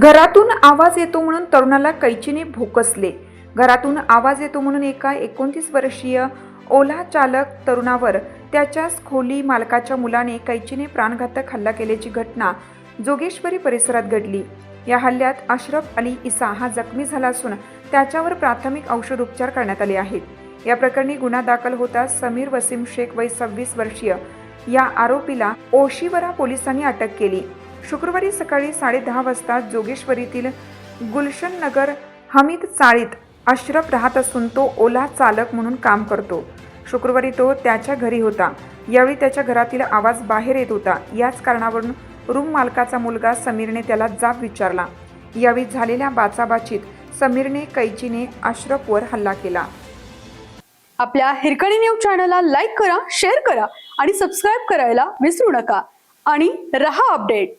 घरातून आवाज येतो म्हणून तरुणाला कैचीने भोकसले. घरातून आवाज येतो म्हणून एका एकोणतीस वर्षीय ओला चालक तरुणावर त्याच्याच खोली मालकाच्या मुलाने कैचीने प्राणघातक हल्ला केल्याची घटना जोगेश्वरी परिसरात घडली. या हल्ल्यात अशरफ अली इसा हा जखमी झाला असून त्याच्यावर प्राथमिक औषध उपचार करण्यात आले आहेत. या प्रकरणी गुन्हा दाखल होताच समीर वसीम शेख वय सव्वीस वर्षीय. या आरोपीला ओशिवरा पोलिसांनी अटक केली. शुक्रवारी सकाळी साडेदहा वाजता जोगेश्वरीतील गुलशन नगर हमीद चाळीत अश्रफ राहत असून तो ओला चालक म्हणून काम करतो. शुक्रवारी तो त्याच्या घरी होता. यावेळी त्याच्या घरातील आवाज बाहेर येत होता. याच कारणावरून रूम मालकाचा मुलगा समीरने त्याला जाब विचारला. यावेळी झालेल्या बाचाबाचीत समीरने कैचीने अश्रफवर हल्ला केला. आपल्या हिरकणी न्यूज चॅनलला लाईक करा शेअर करा आणि सबस्क्राईब करायला विसरू नका. आणि रहा अपडेट.